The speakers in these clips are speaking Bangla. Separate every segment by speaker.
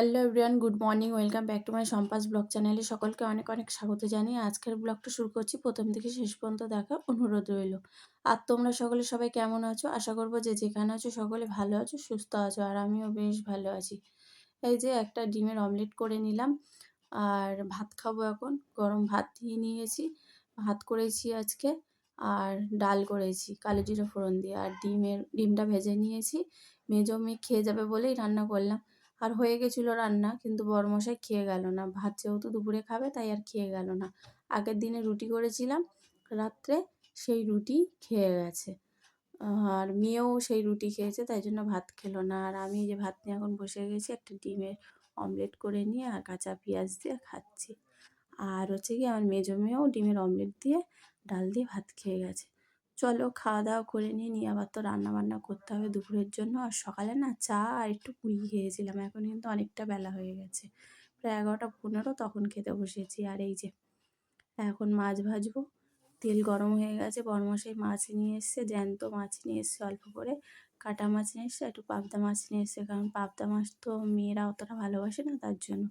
Speaker 1: Hello everyone, good morning, welcome back to my সম্পাস blog চ্যানেলে সকলকে অনেক অনেক স্বাগত জানিয়ে আজকের ব্লগটা শুরু করছি। প্রথম থেকে শেষ পর্যন্ত দেখা অনুরোধ রইল। আর তোমরা সকলে সবাই কেমন আছো? আশা করব যে যেখানে আছো সকলে ভালো আছো, সুস্থ আছো, আর আমিও বেশ ভালো আছি। এই যে একটা ডিমের অমলেট করে নিলাম, আর ভাত খাব এখন। গরম ভাত দিয়ে নিয়েছি, ভাত করেছি আজকে, আর ডাল করেছি, কালো জিরা ফোড়ন দিয়ে। আর ডিমের, ডিমটা ভেজে নিয়েছি। মেজো মেয়ে খেয়ে যাবে বলেই রান্না করলাম। আর হয়ে গেছিল রান্না, কিন্তু বড়মশাই খেয়ে গেল না। ভাত যেহেতু দুপুরে খাবে, তাই আর খেয়ে গেল না। আগের দিনে রুটি করেছিলাম, রাত্রে সেই রুটি খেয়ে গেছে। আর মেয়েও সেই রুটি খেয়েছে, তাই জন্য ভাত খেলো না। আর আমি যে ভাত নিয়ে এখন বসে গেছি, একটা ডিমের অমলেট করে নিয়ে আর কাঁচা পেঁয়াজ দিয়ে খাচ্ছি। আর হচ্ছে কি, আমার মেজো মেয়েও ডিমের অমলেট দিয়ে ডাল দিয়ে ভাত খেয়ে গেছে। চলো খাওয়া দাওয়া করে নিয়ে নিয়ে আবার তো রান্না বান্না করতে হবে দুপুরের জন্য। আর সকালে না চা আর একটু পুরি খেয়েছিলাম। এখন কিন্তু অনেকটা বেলা হয়ে গেছে। প্রায় এগারোটা পনেরো তখন খেতে বসেছি। আর এই যে এখন মাছ ভাজবো। তেল গরম হয়ে গেছে। বরমশাই মাছ নিয়ে এসছে, জ্যান্ত মাছ নিয়ে এসছে অল্প করে। কাটা মাছ নিয়ে এসছে, একটু পাবদা মাছ নিয়ে এসছে। কারণ পাবদা মাছ তো মেয়েরা অতটা ভালোবাসে না তার জন্য।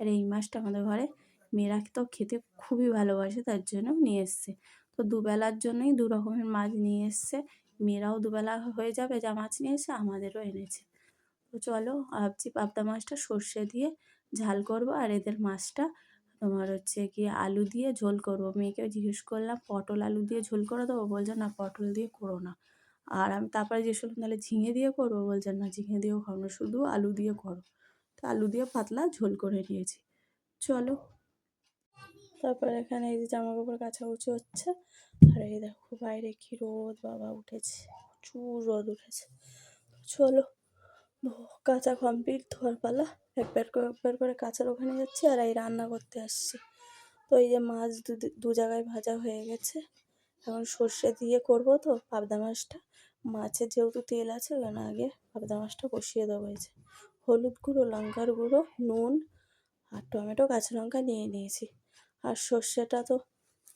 Speaker 1: আর এই মাছটা আমাদের ঘরে মেয়েরা তো খেতে খুবই ভালোবাসে তার জন্য নিয়ে এসছে। তো দুবেলার জন্যই দু রকমের মাছ নিয়ে এসছে। মেয়েরাও দুবেলা হয়ে যাবে, যা মাছ নিয়ে এসে আমাদেরও এনেছে। তো চলো, ভাবছি পাবদা মাছটা সর্ষে দিয়ে ঝাল করব, আর এদের মাছটা তোমার হচ্ছে কি আলু দিয়ে ঝোল করব। মেয়েকে জিজ্ঞেস করলাম, পটল আলু দিয়ে ঝোল করে দেবো? বলছে, না, পটল দিয়ে করো না। আর আমি তারপরে জিজ্ঞেস করলাম, তাহলে ঝিঙে দিয়ে করব? বলছে, না, ঝিঙে দিয়েও খাব না, শুধু আলু দিয়ে করো। তো আলু দিয়ে পাতলা ঝোল করে নিয়েছি। চলো তারপর এখানে এই যে জামা কাপড় কাচাকুচি হচ্ছে। আর এই দেখো বাইরে কি রোদ, বাবা উঠেছে, প্রচুর রোদ উঠেছে। চলো কাঁচা কমপ্লিট ধোয়ার পালা। একবার করে একবার করে কাঁচার ওখানে যাচ্ছি আর এই রান্না করতে আসছি। তো এই যে মাছ দু জায়গায় ভাজা হয়ে গেছে। এখন সর্ষে দিয়ে করব তো পাবদা মাছটা। মাছের যেহেতু তেল আছে জন্য আগে পাবদা মাছটা কষিয়ে দেবো হয়েছে হলুদ গুঁড়ো, লঙ্কার গুঁড়ো, নুন আর টমেটো, কাঁচা লঙ্কা নিয়ে নিয়েছি। আর সর্ষেটা তো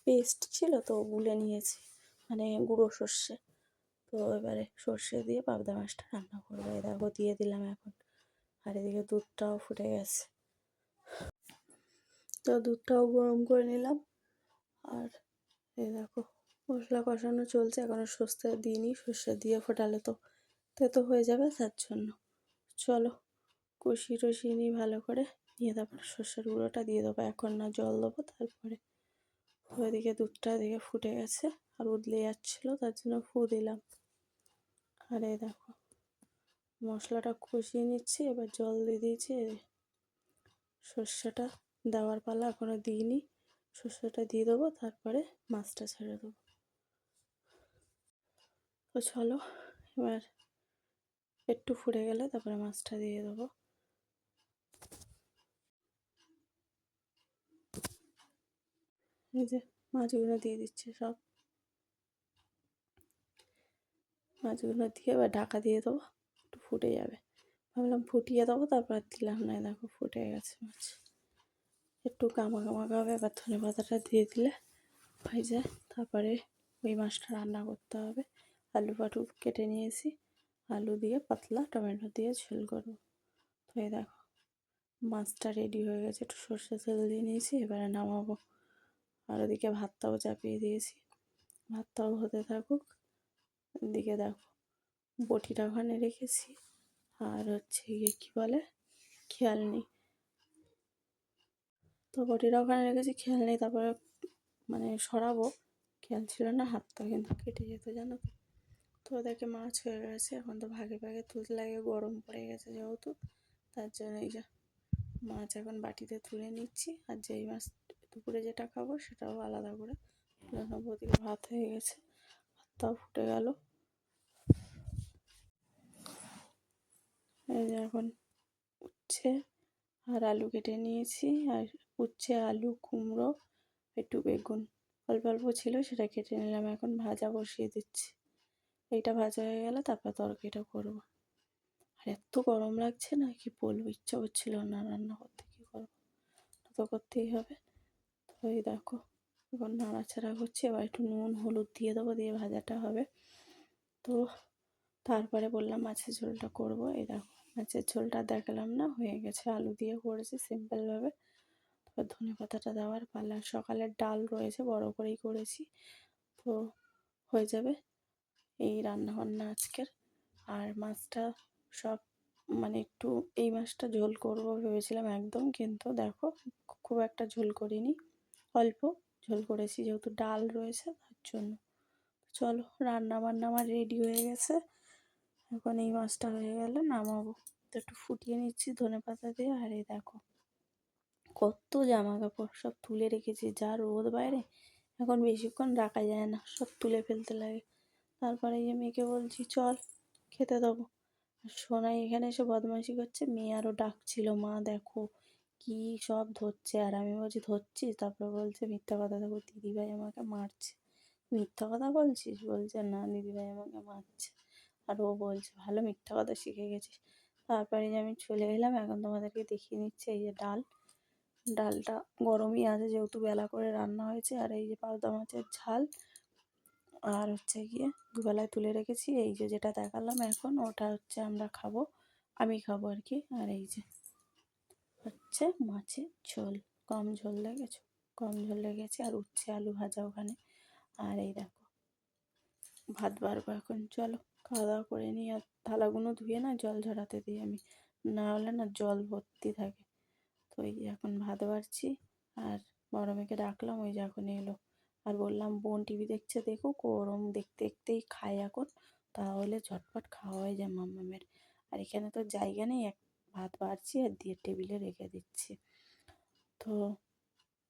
Speaker 1: পেস্ট ছিল তো গুলে নিয়েছি মানে গুঁড়ো সর্ষে। তো এবারে সর্ষে দিয়ে পাবদা মাছটা রান্না করব। এই দেখো, দিয়ে দিলাম এখন। আর এদিকে দুধটাও ফুটে গেছে। তো দুধটাও গরম করে নিলাম। আর এই দেখো, মশলা কষানো চলছে এখনও সর্ষে দিইনি। সর্ষে দিয়ে ফোটালে তো তেতো হয়ে যাবে, তার জন্য। চলো কষিয়ে টষিয়ে নিই ভালো করে। নিয়ে তারপরে সর্ষের গুঁড়োটা দিয়ে দেবো। এখন না জল দেবো, তারপরে ওইদিকে দুধটা দিকে ফুটে গেছে আর উদলে যাচ্ছিল, তার জন্য ফু দিলাম। আর এই দেখো, মশলাটা কষিয়ে নিচ্ছি, এবার জল দিয়ে দিয়েছি সর্ষেটা দেওয়ার পালা এখনও দিইনি। সর্ষেটা দিয়ে দেবো, তারপরে মাছটা ছেড়ে দেবো। তো চলো, এবার একটু ফুটে গেলে তারপরে মাছটা দিয়ে দেবো। এই যে মাছগুলো দিয়ে দিচ্ছে সব। মাছগুলো দিয়ে এবার ঢাকা দিয়ে দেবো, একটু ফুটে যাবে। ভাবলাম ফুটিয়ে দেবো, তারপর দিলাম না। দেখো ফুটে গেছে মাছ। একটু কামা কামাকা হবে এবার ধনে পাতাটা দিয়ে দিলে হয়ে যায়। তারপরে ওই মাছটা রান্না করতে হবে। আলু পাটু কেটে নিয়েছি। আলু দিয়ে পাতলা, টমেটো দিয়ে ঝোল করব। তো দেখো, মাছটা রেডি হয়ে গেছে। একটু সর্ষে তেল দিয়ে নিয়েছি, এবারে নামাবো। আর ওদিকে ভাতটাও চাপিয়ে দিয়েছি। ভাতটাও হতে থাকুক দিকে দেখো বটিটা ওখানে রেখেছি। আর হচ্ছে গিয়ে কী বলে, খেয়াল নেই। তো বটিটা ওখানে রেখেছি, খেয়াল নেই, তারপরে মানে সরাবো। খেয়াল ছিল না, হাতটা কিন্তু কেটে যেত, জানো তো। তো ওদেরকে মাছ হয়ে গেছে, এখন তো ভাগে ভাগে তুলতে লাগে, গরম পড়ে গেছে যেহেতু। তার জন্য এই যে, মাছ এখন বাটিতে তুলে নিচ্ছি, আর যেই মাছ দুপুরে যেটা খাব সেটাও আলাদা করে। তুলে নেব ওদিকে ভাত হয়ে গেছে, ভাতটাও ফুটে গেল। এই যে এখন উচ্ছে আর আলু কেটে নিয়েছি, আর উচ্ছে, আলু, কুমড়ো, একটু বেগুন। অল্প অল্প ছিল, সেটা কেটে নিলাম, এখন ভাজা বসিয়ে দিচ্ছি। এইটা ভাজা হয়ে গেলে, তারপর তরকারিটা করব। আর এত গরম লাগছে না, কি বলব, ইচ্ছা করছিল না রান্না করতে, কী করব? তো করতেই হবে। এই দেখো এখন নাড়াচাড়া করছি, এবার একটু নুন, হলুদ দিয়ে দেবো, দিয়ে ভাজাটা হবে। তো তারপরে বললাম মাছের ঝোলটা করব। এই দেখো, মাছের ঝোলটা দেখালাম না, হয়ে গেছে, আলু দিয়ে করেছি সিম্পলভাবে। তারপর ধনে পাতাটা দেওয়ার পালা সকালের ডাল রয়েছে, বড় করেই করেছি। তো হয়ে যাবে এই রান্না বান্না আজকের। আর মাছটা সব মানে একটু, এই মাছটা ঝোল করব ভেবেছিলাম একদম, কিন্তু দেখো, খুব একটা ঝোল করিনি। অল্প ঝোল করেছি, যেহেতু ডাল রয়েছে তার জন্য। চলো রান্না বান্না আমার রেডি হয়ে গেছে। এখন এই মাছটা হয়ে গেলে নামাবো। তো একটু ফুটিয়ে নিচ্ছি ধনে পাতা দিয়ে, আর এই দেখো, কত জামা কাপড় সব তুলে রেখেছি, যা রোদ বাইরে, এখন বেশিক্ষণ রাখা যায় না, সব তুলে ফেলতে লাগে। তারপরে যে মেয়েকে বলছি, চল, খেতে দেবো। সোনাই এখানে এসে বদমাইশি করছে, মেয়ে আরও ডাকছিল, মা, দেখো। কি সব ধরছে? আর আমি বলছি ধরছিস তারপরে বলছে, মিথ্যা কথা দেখো দিদিভাই আমাকে মারছে। মিথ্যা কথা বলছিস? বলছে, না, দিদিভাই আমাকে মারছে। আর ও বলছে, ভালো, মিথ্যা কথা শিখে গেছিস। তারপরে যে আমি চলে এলাম, এখন তোমাদেরকে দেখিয়ে নিচ্ছে এই যে ডাল। ডালটা গরমই আছে, যেহেতু বেলা করে রান্না হয়েছে। আর এই যে পাবদা মাছের ঝাল, আর হচ্ছে গিয়ে দুবেলায় তুলে রেখেছি। এই যে যেটা দেখালাম এখন, ওটা হচ্ছে আমরা খাব, আমি খাব আর কি। আর এই যে হচ্ছে মাছের ঝোল। কম ঝোল লেগেছে, কম ঝোল লেগেছে আর উচ্ছে আলু ভাজা ওখানে। আর এই দেখো, ভাত বাড়বো এখন, চলো খাওয়া দাওয়া করে নিই। আর থালাগুলো ধুয়ে না জল ঝরাতে দিই আমি, না হলে না জল ভর্তি থাকে। তো যে এখন ভাত বাড়ছি আর বড় মেয়েকে ডাকলাম, ওই যে এখন এলো। আর বললাম, বোন টিভি দেখছে, দেখুক ওরম দেখতে দেখতেই খায় এখন। তাহলে ঝটপট খাওয়া হয়ে যায় মাম্মামের আর এখানে তো জায়গা নেই, এক ভাত বাড়ছি আর দিয়ে টেবিলে রেখে দিচ্ছি। তো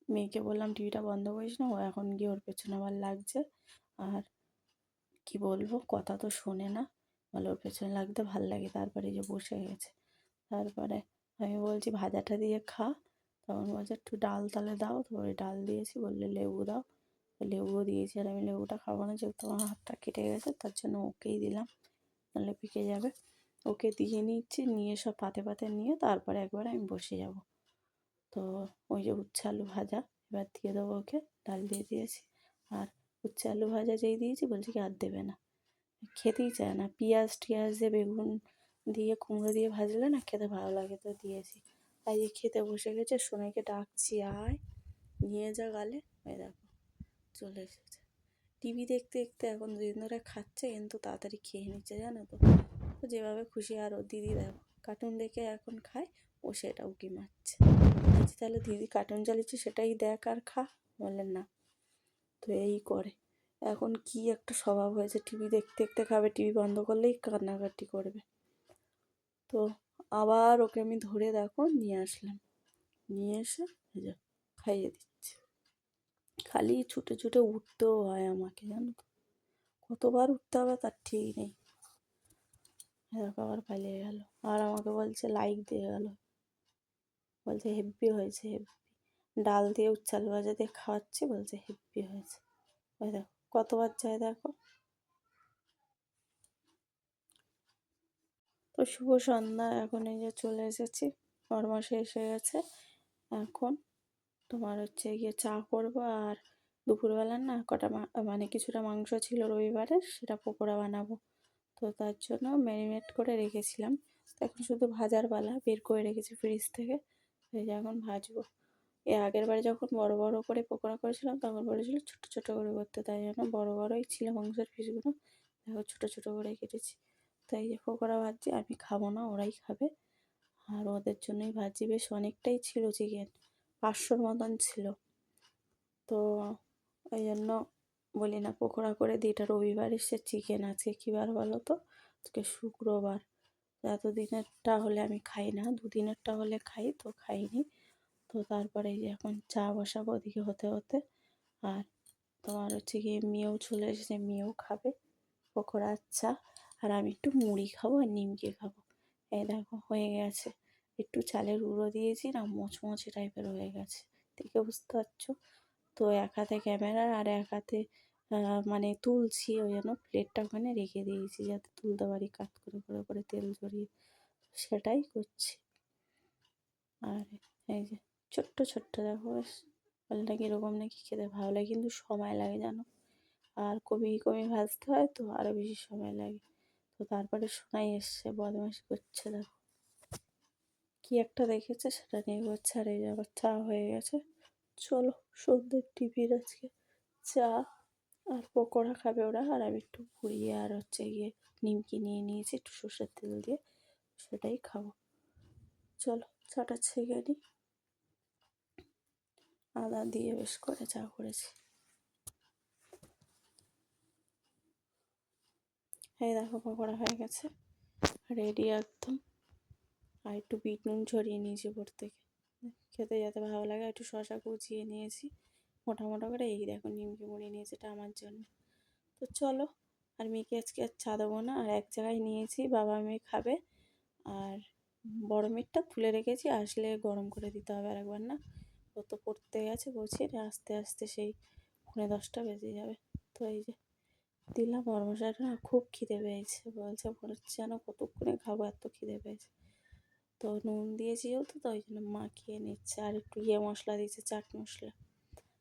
Speaker 1: মেয়েকে বললাম, টিভিটা বন্ধ করিস না, ও এখন গিয়ে ওর পেছনে আবার লাগছে। আর কি বলব, কথা তো শোনে না। বলে, ওর পেছনে লাগতে ভালো লাগে, তারপরে যে বসে গেছে। তারপরে আমি বলছি, ভাজাটা দিয়ে খা। তখন বলছে, একটু ডাল তাহলে দাও। তো ওই ডাল দিয়েছি। বললে, লেবু দাও। লেবুও দিয়েছি আর আমি লেবুটা খাব না, যেহেতু আমার হাতটা কেটে গেছে, তার জন্য ওকেই দিলাম। নাহলে পিকে যাবে। ওকে দিয়ে নিচ্ছি, নিয়ে সব পাতে পাতে নিয়ে তারপরে একবার আমি বসে যাব। তো ওই যে উচ্ছে আলু ভাজা, এবার দিয়ে দেবো ওকে, ডাল দিয়ে দিয়েছি। আর উচ্ছে আলু ভাজা যেই দিয়েছি বলছি কি আর দেবে না। খেতেই চায় না, পেঁয়াজ টিয়াজ দিয়ে বেগুন দিয়ে কুমড়ো দিয়ে ভাজলে না খেতে ভালো লাগে তো দিয়েছি। তাই যে খেতে বসে গেছে, সোনাইকে ডাকছি, আয়, নিয়ে যা গালে। ওই দেখো, চলে এসেছে। টিভি দেখতে দেখতে এখন দুদিন ধরে খাচ্ছে, কিন্তু তাড়াতাড়ি খেয়ে নিচ্ছে, জানো তো তো। যেভাবে খুশি আর ও দিদি দেখো কার্টুন দেখে এখন খায়, ও সেটা উকি মারছে। বলছি তাহলে দিদি কার্টুন চালিয়েছে সেটাই দেখ আর খা বললেন না। তো এই করে। এখন কি একটা স্বভাব হয়েছে টিভি দেখতে দেখতে খাবে টিভি বন্ধ করলেই কান্নাকাটি করবে। তো আবার ওকে আমি ধরে দেখো, নিয়ে আসলাম। নিয়ে এসে খাইয়ে দিচ্ছে। খালি ছুটে ছুটে উঠতেও হয় আমাকে, জানো তো। কতবার উঠতে হবে তার ঠিক নেই। দেখো আবার পালিয়ে গেল। আর আমাকে বলছে লাইক দিয়ে গেল। বলছে হেব্বি হয়েছে হেব্বি ডাল দিয়ে উচ্চাল ভাজা দিয়ে খাওয়াচ্ছি, বলছে হেব্বি হয়েছে। ওই দেখো কতবার যায় দেখো। তো শুভ সন্ধ্যা, এখন এই যে চলে এসেছি মাসে এসে গেছে। এখন তোমার হচ্ছে গিয়ে চা করব, আর দুপুরবেলার না কটা মানে কিছুটা মাংস ছিল রবিবারে, সেটা পকোড়া বানাবো। তো তার জন্য ম্যারিনেট করে রেখেছিলাম। এখন শুধু ভাজার পালা বের করে রেখেছি ফ্রিজ থেকে। এই যে এখন ভাজবো। এর আগের বারে যখন বড় বড় করে পকোড়া করেছিলাম, তখন বলেছিল ছোট ছোট করে করতে। তাই জন্য বড় বড়ই ছিল মাংসের পিসগুলো। এখন ছোট ছোট করে কেটেছি। তাই যে পকোড়া ভাজছি, আমি খাব না, ওরাই খাবে। আর ওদের জন্যই ভাজি বেশ অনেকটাই ছিল চিকেন পাঁচশোর মতন ছিল। তো ওই জন্য বলি না, পকোড়া করে দিই। এটা রবিবার এসে চিকেন আছে। কী বার বলো তো? আজকে শুক্রবার। এতদিনেরটা হলে আমি খাই না, দুদিনেরটা হলে খাই, তো খাইনি। তো তারপরে এই যে এখন চা বসাবো ওদিকে হতে হতে। আর তোমার হচ্ছে গিয়ে মেয়েও চলে এসেছে, মেয়েও খাবে পকোড়ার চা। আর আমি একটু মুড়ি খাব আর নিমকে খাব। এই দেখো, হয়ে গেছে। একটু চালের গুঁড়ো দিয়েছি, না, মোচমোচে টাইপের হয়ে গেছে। দেখে বুঝতে পারছ? তো এক হাতে ক্যামেরা আর এক হাতে মানে তুলছি, ওই জন্য প্লেটটা ওখানে রেখে দিয়েছি যাতে তুলতে পারি, কাত করে করে করে তেল ঝরিয়ে সেটাই করছি। আর এই যে ছোট্ট ছোট্ট দেখো বলে নাকি এরকম নাকি খেতে ভালো লাগে, কিন্তু সময় লাগে জানো? আর কবি কবি ভাজতে হয় তো আরও বেশি সময় লাগে। তো তারপরে শোনাই এসছে বদমাস করছে, দেখো। কি একটা দেখেছে, সেটা নিয়ে করছে, আর এই যে আবার চা হয়ে গেছে। চলো, সন্ধ্যের টিফিন আজকে। চা আর পকোড়া খাবে ওরা। আর আমি একটু পুড়িয়ে আর হচ্ছে গিয়ে নিমকি নিয়ে নিয়েছি একটু সর্ষের তেল দিয়ে, সেটাই খাব। চলো, চাটা ছেঁকে নিই। আদা দিয়ে বেশ করে চা করেছি। এই দেখো পকোড়া হয়ে গেছে। রেডি একদম। আর একটু বিট নুন ছড়িয়ে নিয়েছি উপর থেকে। খেতে যাতে ভালো লাগে, একটু শশা কুচিয়ে নিয়েছি। মোটা মোটা করে এই দেখো নিমকি মুড়ি নিয়েছি এটা আমার জন্য। তো চলো, আর মেয়েকে আজকে আর চা দেবো না, আর এক জায়গায় নিয়েছি, বাবা মেয়ে খাবে। আর বড় মেয়েরটা তুলে রেখেছি, আসলে গরম করে দিতে হবে আর একবার না। ও তো পড়তে গেছে বসিয়ে আস্তে আস্তে সেই পৌনে দশটা বেজে যাবে। তো এই যে দিলাম না খুব খিদে পেয়েছে, বলছে মনে হচ্ছে যেন কতক্ষণে খাব, এত খিদে পেয়েছে। তো নুন দিয়েছি যেহেতু, তো ওই জন্য মাখিয়ে নিচ্ছে। আর একটু ইয়ে মশলা দিয়েছে, চাট মশলা।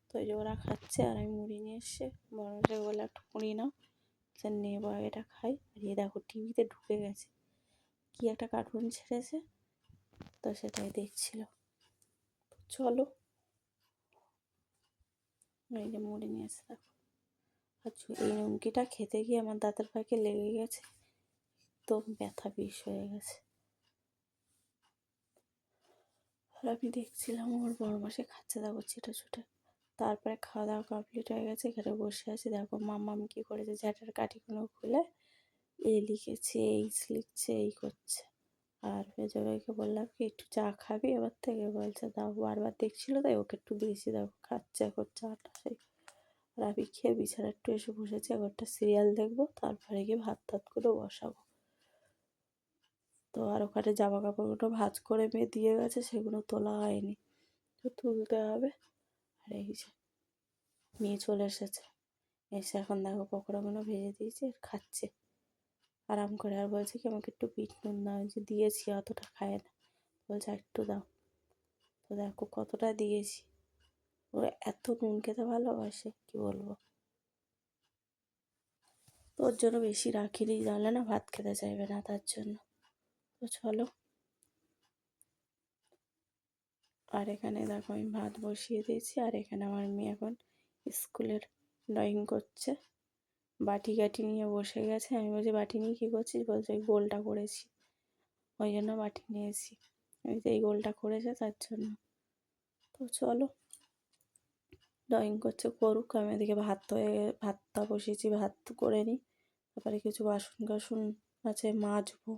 Speaker 1: তো ওই যে ওরা খাচ্ছে আর আমি মুড়ি নিয়ে এসছে বড়মশাই বলে একটু মুড়ি নাও। সে নেব, এটা খাই। আর ইয়ে দেখো, টিভিতে ঢুকে গেছে। কি একটা কার্টুন ছেড়েছে। তো সেটাই দেখছিল। চলো। এই যে মুড়ি নিয়ে এসে দেখো। আচ্ছা এই নিমকিটা খেতে গিয়ে আমার দাঁতের পাকে লেগে গেছে? তো ব্যথা বিষ হয়ে গেছে। আর আমি দেখছিলাম আমার বড় মাসে খাচ্ছে, দেখো ছিটে ছুটে। তারপরে খাওয়া দাওয়া কমপ্লিট হয়ে গেছে, এখানে বসে আছি। দেখো মাম্মা আমি কী করেছে ঝ্যাটার কাঠিগুলো খুলে এ লিখেছে, এইচ লিখছে, এই করছে। আর মেজবাইকে বললাম কি, একটু চা খাবি? এবার থেকে বলছে, দাও। বারবার দেখছিলো তাই ওকে একটু দিয়েছি, দেখো খাচ্ছে, এখন চাটা সেই। আর আমি খেয়ে বিছানা একটু এসে বসেছি একটা সিরিয়াল দেখব, তারপরে গিয়ে ভাত টাত করে বসাবো। তো আর ওখানে জামা কাপড়গুলো ভাজ করে মেয়ে দিয়ে গেছে, সেগুলো তোলা হয়নি। তো তুলতে হবে। আর এই যে মেয়ে চলে এসেছে। এসে এখন দেখো পকোড়াগুলো ভেজে দিয়েছি খাচ্ছে। আরাম করে আর বলছে কি, আমাকে একটু বিট নুন দাও। যে দিয়েছি, অতটা খায় না। বলছে একটু দাও। তো দেখো কতটা দিয়েছি। ও এত নুন খেতে ভালোবাসে, কি বলব। তোর জন্য বেশি রাখিনি, জানলে না ভাত খেতে চাইবে না তার জন্য। তো চলো। আর এখানে দেখো আমি ভাত বসিয়ে দিয়েছি, আর এখানে আমার মেয়ে এখন স্কুলের ড্রয়িং করছে। বাটি গাটি নিয়ে বসে গেছে। আমি বলছি, বাটি নিয়ে কী করছিস? বলছে, ওই গোলটা করেছি। ওই জন্য বাটি নিয়েছি। আমি যে এই গোলটা করেছে, তার জন্য। তো চলো। ড্রয়িং করছে, করুক। আমি এদিকে ভাত হয়ে ভাতটা বসিয়েছি, ভাত করে নিই। তারপরে কিছু বাসন কাসন আছে, মাজবো।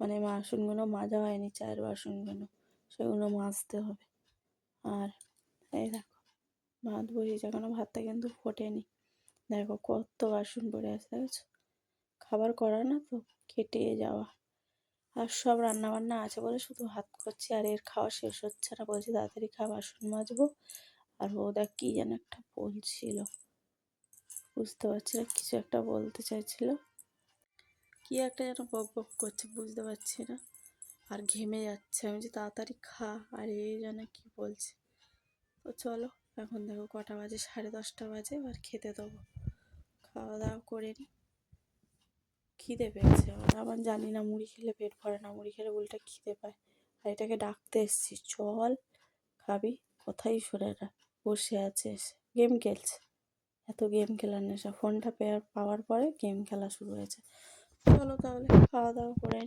Speaker 1: মানে বাসনগুলো মাজা হয়নি, চায়ের বাসনগুলো, সেগুলো মাজতে হবে। আর এই দেখো, ভাত বসিয়েছে এখনও ভাতটা কিন্তু ফোটেনি। দেখো কত বাসন পড়ে আছে, দেখেছ? খাবার করা না তো কেটে যাওয়া। আর সব রান্না বান্না আছে বলে শুধু ভাত করছি, আর এর খাওয়া শেষ হচ্ছে না। বলছি তাড়াতাড়ি খাওয়া বাসন মাজবো। আর ও দেখ কী যেন একটা বলছিল। বুঝতে পারছি না, কিছু একটা বলতে চাইছিল। কি একটা যেন বক বক করছে বুঝতে পারছি না। আর ঘেমে যাচ্ছে। আমি যে তাড়াতাড়ি খা, আর এই যেন কি বলছে। তো চলো, এখন দেখো কটা বাজে, সাড়ে দশটা বাজে, এবার খেতে দেবো। খাওয়া দাওয়া করে নিই খিদে পেয়েছে আর আমার জানি না মুড়ি খেলে পেট ভরে না, মুড়ি খেলে উল্টে খিদে পায়। আর এটাকে ডাকতে এসছি। চল, খাবি। কোথায় সরে না বসে আছে এসে। গেম খেলছে। এত গেম খেলার নেশা। ফোনটা পেয়ার পাওয়ার পরে গেম খেলা শুরু হয়েছে। চলো তাহলে খাওয়া দাওয়া করে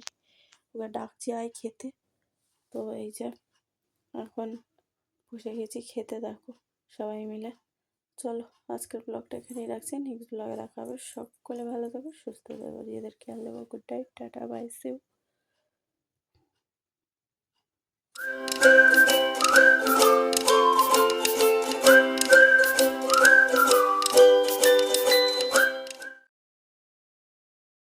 Speaker 1: ওকে ডাকছি আয় খেতে। তো এই যে, এখন বসে গেছি খেতে দেখো সবাই মিলে। চলো আজকের ব্লগটা এখানেই রাখছি। নেক্সট ব্লগে রাখা হবে। সকলে ভালো থাকো, সুস্থ থাকো। নিজেদের খেয়াল দেবো good night tata bye see you